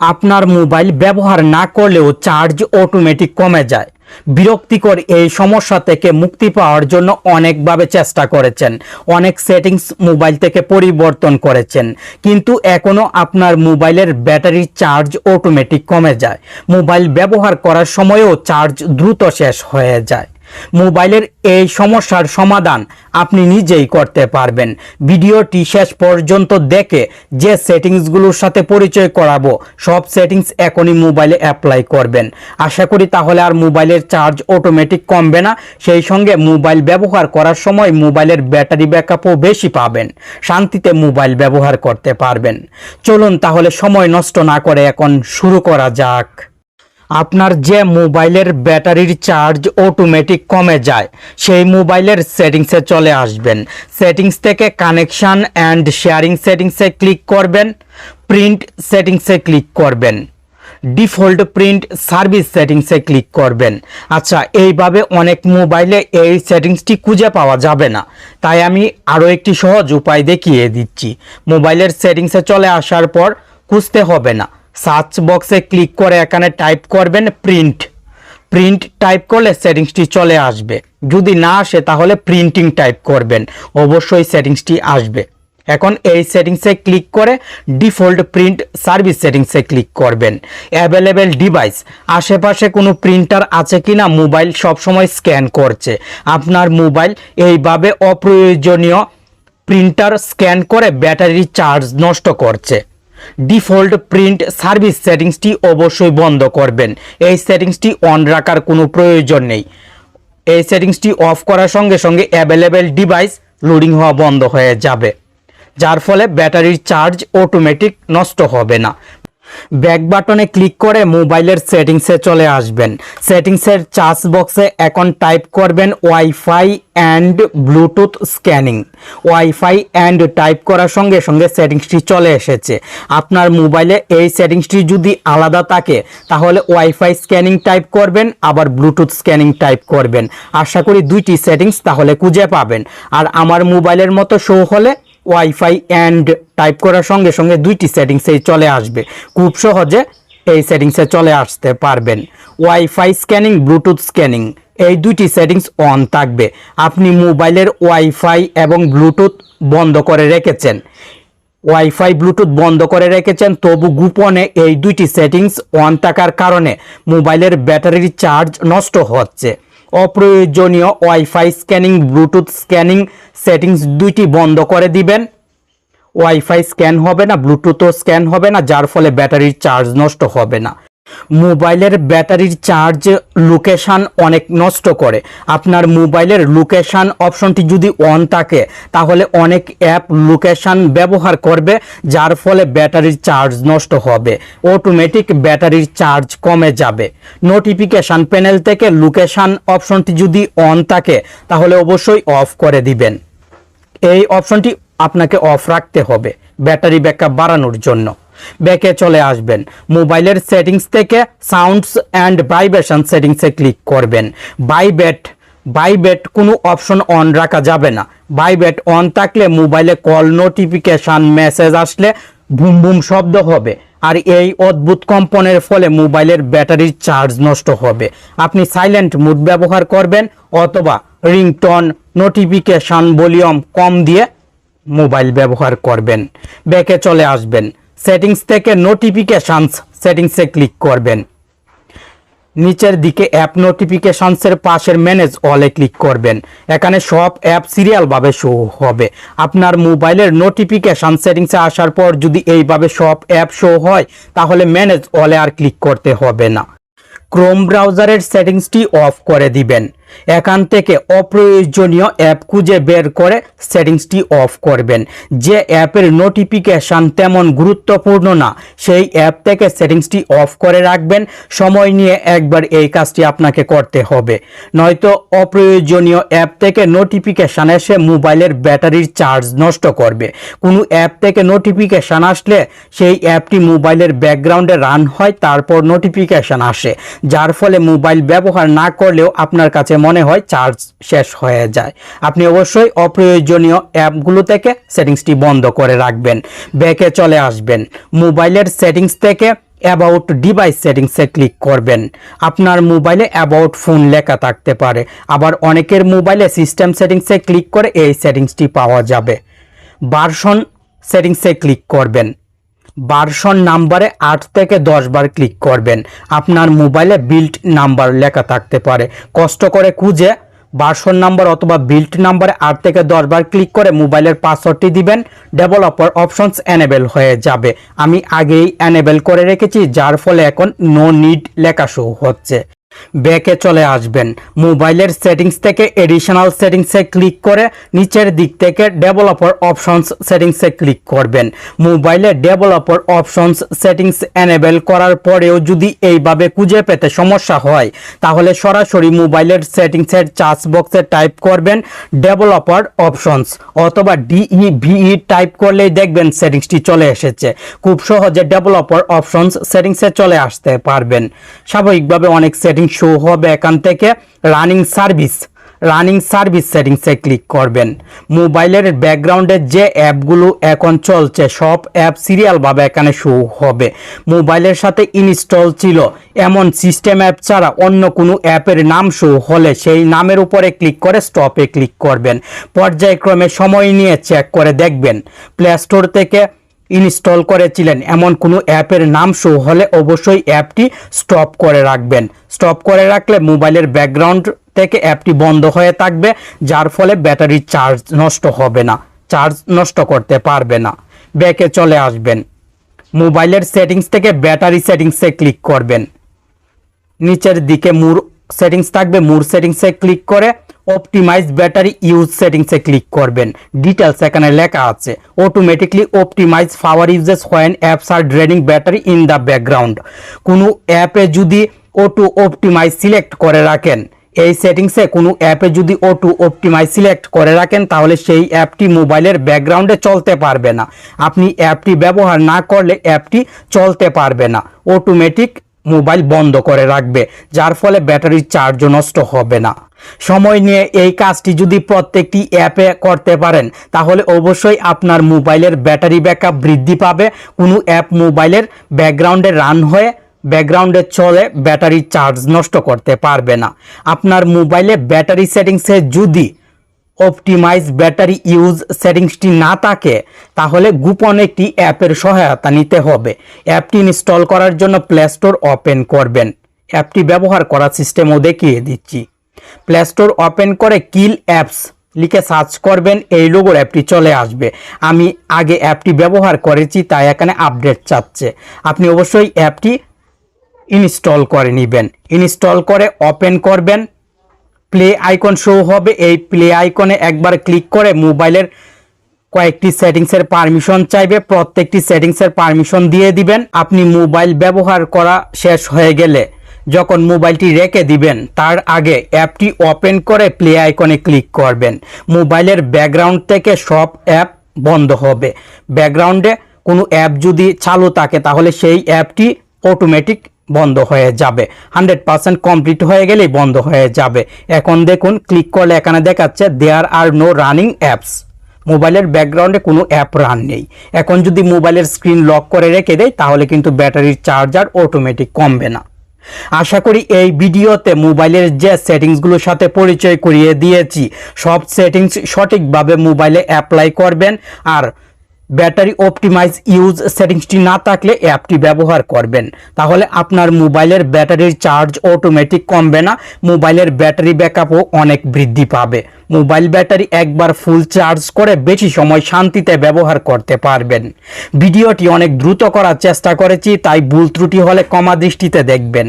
আপনার মোবাইল ব্যবহার না করলেও চার্জ অটোমেটিক কমে যায়। বিরক্তিকর এই সমস্যা থেকে মুক্তি পাওয়ার জন্য অনেকভাবে চেষ্টা করেছেন। অনেক সেটিংস মোবাইল থেকে পরিবর্তন করেছেন। কিন্তু এখনও আপনার মোবাইলের ব্যাটারির চার্জ অটোমেটিক কমে যায়। মোবাইল ব্যবহার করার সময়ও চার্জ দ্রুত শেষ হয়ে যায়। মোবাইলের এই সমস্যার সমাধান আপনি নিজেই করতে পারবেন। ভিডিওটি শেষ পর্যন্ত দেখে যে সেটিংসগুলোর সাথে পরিচয় করাবো, সব সেটিংস এখনই মোবাইলে অ্যাপ্লাই করবেন। আশা করি তাহলে আর মোবাইলের চার্জ অটোমেটিক কমবে না, সেই সঙ্গে মোবাইল ব্যবহার করার সময় মোবাইলের ব্যাটারি ব্যাকআপও বেশি পাবেন, শান্তিতে মোবাইল ব্যবহার করতে পারবেন। চলুন তাহলে সময় নষ্ট না করে এখন শুরু করা যাক। আপনার যে মোবাইলের ব্যাটারির চার্জ অটোমেটিক কমে যায়, সেই মোবাইলের সেটিংসে চলে আসবেন। সেটিংস থেকে কানেকশান অ্যান্ড শেয়ারিং সেটিংসে ক্লিক করবেন প্রিন্ট সেটিংসে ক্লিক করবেন ডিফল্ট প্রিন্ট সার্ভিস সেটিংসে ক্লিক করবেন। আচ্ছা এইভাবে অনেক মোবাইলে এই সেটিংসটি খুঁজে পাওয়া যাবে না। তাই আমি আরও একটি সহজ উপায় দেখিয়ে দিচ্ছি। মোবাইলের সেটিংসে চলে আসার পর খুঁজতে হবে না। সার্চ বক্সে ক্লিক করে এখানে টাইপ করবেন প্রিন্ট। প্রিন্ট টাইপ করলে সেটিংসটি চলে আসবে। যদি না আসে, তাহলে প্রিন্টিং টাইপ করবেন। অবশ্যই সেটিংসটি আসবে। এখন এই সেটিংসে ক্লিক করে ডিফল্ট প্রিন্ট সার্ভিস সেটিংসে ক্লিক করবেন। Available device. আশেপাশে কোনো প্রিন্টার আছে কি না মোবাইল সবসময় স্ক্যান করছে। আপনার মোবাইল এইভাবে অপ্রয়োজনীয় প্রিন্টার স্ক্যান করে ব্যাটারি চার্জ নষ্ট করছে। ডিফল্ট প্রিন্ট সার্ভিস সেটিংসটি অবশ্যই বন্ধ করবেন। এই সেটিংসটি অন রাখার কোনো প্রয়োজন নেই। এই সেটিংসটি অফ করার সঙ্গে সঙ্গে অ্যাভেলেবেল ডিভাইস লোডিং হওয়া বন্ধ হয়ে যাবে, যার ফলে ব্যাটারির চার্জ অটোমেটিক নষ্ট হবে না। ব্যাক বাটনে ক্লিক করে মোবাইলের সেটিংসে চলে আসবেন। সেটিংসের চার্জ বক্সে এখন টাইপ করবেন wifi and bluetooth scanning. Wifi and type করার সঙ্গে সঙ্গে সেটিংসটি চলে এসেছে। আপনার মোবাইলে এই সেটিংসটি যদি আলাদা থাকে, তাহলে ওয়াইফাই স্ক্যানিং টাইপ করবেন, আবার ব্লুটুথ স্ক্যানিং টাইপ করবেন। আশা করি দুইটি সেটিংস তাহলে খুঁজে পাবেন। আর আমার মোবাইলের মতো শো হলে ওয়াইফাই অ্যান্ড টাইপ করার সঙ্গে সঙ্গে দুইটি সেটিংসেই চলে আসবে। খুব সহজে এই সেটিংসে চলে আসতে পারবেন। ওয়াইফাই স্ক্যানিং ব্লুটুথ স্ক্যানিং এই দুইটি সেটিংস অন থাকবে। আপনি মোবাইলের ওয়াইফাই এবং ব্লুটুথ বন্ধ করে রেখেছেন। ওয়াইফাই ব্লুটুথ বন্ধ করে রেখেছেন, তবু গোপনে এই দুইটি সেটিংস অন থাকার কারণে মোবাইলের ব্যাটারির চার্জ নষ্ট হচ্ছে। অপ্রয়োজনীয় wifi scanning, bluetooth scanning settings দুইটি বন্ধ করে দিবেন। ওয়াইফাই স্ক্যান হবে না, ব্লুটুথও স্ক্যান হবে না, যার ফলে ব্যাটারির চার্জ নষ্ট হবে না। মোবাইলের ব্যাটারির চার্জ লোকেশান অনেক নষ্ট করে। আপনার মোবাইলের লোকেশান অপশনটি যদি অন থাকে, তাহলে অনেক অ্যাপ লোকেশান ব্যবহার করবে, যার ফলে ব্যাটারির চার্জ নষ্ট হবে। অটোমেটিক ব্যাটারির চার্জ কমে যাবে। নোটিফিকেশান প্যানেল থেকে লোকেশান অপশনটি যদি অন থাকে, তাহলে অবশ্যই অফ করে দিবেন। এই অপশনটি আপনাকে অফ রাখতে হবে, ব্যাটারি ব্যাকআপ বাড়ানোর জন্য। ব্যাকে চলে আসবেন। মোবাইলের সেটিংস থেকে সাউন্ডস অ্যান্ড ভাইব্রেশন সেটিংসে ক্লিক করবেন। বাইবেট বাইবেট কোনো অপশন অন রাখা যাবে না। বাইবেট অন থাকলে মোবাইলে কল নোটিফিকেশান মেসেজ আসলে বুম বুম শব্দ হবে। আর এই অদ্ভুত কম্পনের ফলে মোবাইলের ব্যাটারির চার্জ নষ্ট হবে। আপনি সাইলেন্ট মুড ব্যবহার করবেন অথবা রিংটন, নোটিফিকেশান ভলিউম কম দিয়ে মোবাইল ব্যবহার করবেন। ব্যাকে চলে আসবেন। সেটিংস থেকে নোটিফিকেশানস সেটিংসে ক্লিক করবেন। নিচের দিকে অ্যাপ নোটিফিকেশনসের পাশের ম্যানেজ অলে ক্লিক করবেন। এখানে সব অ্যাপ সিরিয়ালভাবে শো হবে। আপনার মোবাইলের নোটিফিকেশান সেটিংসে আসার পর যদি এইভাবে সব অ্যাপ শো হয়, তাহলে ম্যানেজ অলে আর ক্লিক করতে হবে না। ক্রোম ব্রাউজারের সেটিংসটি অফ করে দিবেন। এখান থেকে অপ্রয়োজনীয় অ্যাপ খুঁজে বের করে সেটিংসটি অফ করবেন। যে অ্যাপের নোটিফিকেশান তেমন গুরুত্বপূর্ণ না, সেই অ্যাপ থেকে সেটিংসটি অফ করে রাখবেন। সময় নিয়ে একবার এই কাজটি আপনাকে করতে হবে। নয়তো অপ্রয়োজনীয় অ্যাপ থেকে নোটিফিকেশান এসে মোবাইলের ব্যাটারির চার্জ নষ্ট করবে। কোনো অ্যাপ থেকে নোটিফিকেশান আসলে সেই অ্যাপটি মোবাইলের ব্যাকগ্রাউন্ডে রান হয়, তারপর নোটিফিকেশান আসে। যার ফলে মোবাইল ব্যবহার না করলেও আপনার কাছে মনে হয় চার্জ শেষ হয়ে যায়। আপনি অবশ্যই অপ্রয়োজনীয় অ্যাপগুলো থেকে সেটিংসটি বন্ধ করে রাখবেন। ব্যাকে চলে আসবেন। মোবাইলের সেটিংস থেকে অ্যাবাউট ডিভাইস সেটিংসে ক্লিক করবেন। আপনার মোবাইলে অ্যাবাউট ফোন লেখা থাকতে পারে। আবার অনেকের মোবাইলে সিস্টেম সেটিংসে ক্লিক করে এই সেটিংসটি পাওয়া যাবে। ভার্সন সেটিংসে ক্লিক করবেন। ভার্সন নাম্বারে আট থেকে দশ বার ক্লিক করবেন। আপনার মোবাইলে বিল্ট নাম্বার লেখা থাকতে পারে। কষ্ট করে খুঁজে ভার্সন নাম্বার অথবা বিল্ট নাম্বারে আট থেকে দশ বার ক্লিক করে মোবাইলের পাসওয়ার্ডটি দিবেন। ডেভেলপার অপশনস এনেবেল হয়ে যাবে। আমি আগেই এনেবেল করে রেখেছি, যার ফলে এখন নো নিড লেখা শো হচ্ছে। ব্যাকে চলে আসবেন। মোবাইলের সেটিংস থেকে এডিশনাল সেটিংসে ক্লিক করে নিচের দিক থেকে ডেভেলপার অপশনস সেটিংসে ক্লিক করবেন। মোবাইলে ডেভেলপার অপশনস সেটিংস এনেবেল করার পরেও যদি এইভাবে খুঁজে পেতে সমস্যা হয়, তাহলে সরাসরি মোবাইলের সেটিংসের চার্জ বক্সে টাইপ করবেন ডেভেলপার অপশনস অথবা ডিই ভিই টাইপ করলেই দেখবেন সেটিংসটি চলে এসেছে। খুব সহজে ডেভেলপার অপশনস সেটিংসে চলে আসতে পারবেন। স্বাভাবিকভাবে অনেক সেটিংস শো হবে এখান থেকে রানিং সার্ভিস রানিং সার্ভিস সেটিংসে ক্লিক করবেন। মোবাইলের ব্যাকগ্রাউন্ডে যে অ্যাপগুলো এখন চলছে, সব অ্যাপ সিরিয়ালভাবে এখানে শো হবে। মোবাইলের সাথে ইনস্টল ছিল, এমন সিস্টেম অ্যাপ ছাড়া অন্য কোনো অ্যাপের নাম শো হলে সেই নামের উপরে ক্লিক করে স্টপে ক্লিক করবেন। পর্যায়ক্রমে সময় নিয়ে চেক করে দেখবেন। প্লে স্টোর থেকে ইনস্টল করেছিলেন। এমন কোনো অ্যাপের নাম শো হলে অবশ্যই অ্যাপটি স্টপ করে রাখবেন। স্টপ করে রাখলে মোবাইলের ব্যাকগ্রাউন্ড থেকে অ্যাপটি বন্ধ হয়ে থাকবে, যার ফলে ব্যাটারি চার্জ নষ্ট হবে না, চার্জ নষ্ট করতে পারবে না। ব্যাকে চলে আসবেন। মোবাইলের সেটিংস থেকে ব্যাটারি সেটিংসে ক্লিক করবেন। নিচের দিকে মুর সেটিংস থাকবে, মুর সেটিংসে ক্লিক করে অপটিমাইজ ব্যাটারি ইউজ সেটিংসে ক্লিক করবেন। ডিটেলস এখানে লেখা আছে। Automatically optimise power uses when apps are draining battery in the background. কোনো অ্যাপে যদি অটো অপটিমাইজ সিলেক্ট করে রাখেন, এই সেটিংসে কোনো অ্যাপে যদি অটো অপটিমাইজ সিলেক্ট করে রাখেন, তাহলে সেই অ্যাপটি মোবাইলের ব্যাকগ্রাউন্ডে চলতে পারবে না। আপনি অ্যাপটি ব্যবহার না করলে অ্যাপটি চলতে পারবে না। অটোমেটিক মোবাইল বন্ধ করে রাখবে, যার ফলে ব্যাটারির চার্জও নষ্ট হবে না। সময় নিয়ে এই কাজটি যদি প্রত্যেকটি অ্যাপে করতে পারেন, তাহলে অবশ্যই আপনার মোবাইলের ব্যাটারি ব্যাকআপ বৃদ্ধি পাবে। কোনো অ্যাপ মোবাইলের ব্যাকগ্রাউন্ডে রান হয়ে, ব্যাকগ্রাউন্ডে চলে, ব্যাটারি চার্জ নষ্ট করতে পারবে না। আপনার মোবাইলে ব্যাটারি সেটিংসে যদি অপটিমাইজ ব্যাটারি ইউজ সেটিংসটি না থাকে, তাহলে গোপন একটি অ্যাপের সহায়তা নিতে হবে। অ্যাপটি ইনস্টল করার জন্য প্লে স্টোর ওপেন করবেন। অ্যাপটি ব্যবহার করার সিস্টেমও দেখিয়ে দিচ্ছি। প্লে স্টোর ওপেন করে কিল অ্যাপস লিখে সার্চ করবেন, এই লোগোর অ্যাপটি চলে আসবে। আমি আগে অ্যাপটি ব্যবহার করেছি, তাই এখানে আপডেট চাচ্ছে। আপনি অবশ্যই অ্যাপটি ইনস্টল করে নেবেন। ইনস্টল করে ওপেন করবেন। প্লে আইকন শো হবে। এই প্লে আইকনে একবার ক্লিক করে মোবাইলের কয়েকটি সেটিংসের পারমিশন চাইবে। প্রত্যেকটি সেটিংসের পারমিশন দিয়ে দিবেন। আপনি মোবাইল ব্যবহার করা শেষ হয়ে গেলে যখন মোবাইলটি রেখে দিবেন, তার আগে অ্যাপটি ওপেন করে প্লে আইকনে ক্লিক করবেন। মোবাইলের ব্যাকগ্রাউন্ড থেকে সব অ্যাপ বন্ধ হবে। ব্যাকগ্রাউন্ডে কোনো অ্যাপ যদি চালু থাকে, তাহলে সেই অ্যাপটি অটোমেটিক বন্ধ হয়ে যাবে। হান্ড্রেড পার্সেন্ট কমপ্লিট হয়ে গেলেই বন্ধ হয়ে যাবে। এখন দেখুন, ক্লিক করলে এখানে দেখাচ্ছে there are no running apps মোবাইলের ব্যাকগ্রাউন্ডে কোনো অ্যাপ রান নেই। এখন যদি মোবাইলের স্ক্রিন লক করে রেখে দেয় তাহলে কিন্তু ব্যাটারির চার্জার অটোমেটিক কমবে না। আশা করি এই ভিডিওতে মোবাইলের যে সেটিংসগুলোর সাথে পরিচয় করিয়ে দিয়েছি, সব সেটিংস সঠিকভাবে মোবাইলে অ্যাপ্লাই করবেন আর ব্যাটারি অপটিমাইজ ইউজ সেটিংসটি না থাকলে অ্যাপটি ব্যবহার করবেন। তাহলে আপনার মোবাইলের ব্যাটারির চার্জ অটোমেটিক কমবে না, মোবাইলের ব্যাটারি ব্যাকআপও অনেক বৃদ্ধি পাবে। মোবাইল ব্যাটারি একবার ফুল চার্জ করে বেশি সময় শান্তিতে ব্যবহার করতে পারবেন। ভিডিওটি অনেক দ্রুত করার চেষ্টা করেছি, তাই ভুল ত্রুটি হলে কমা দৃষ্টিতে দেখবেন।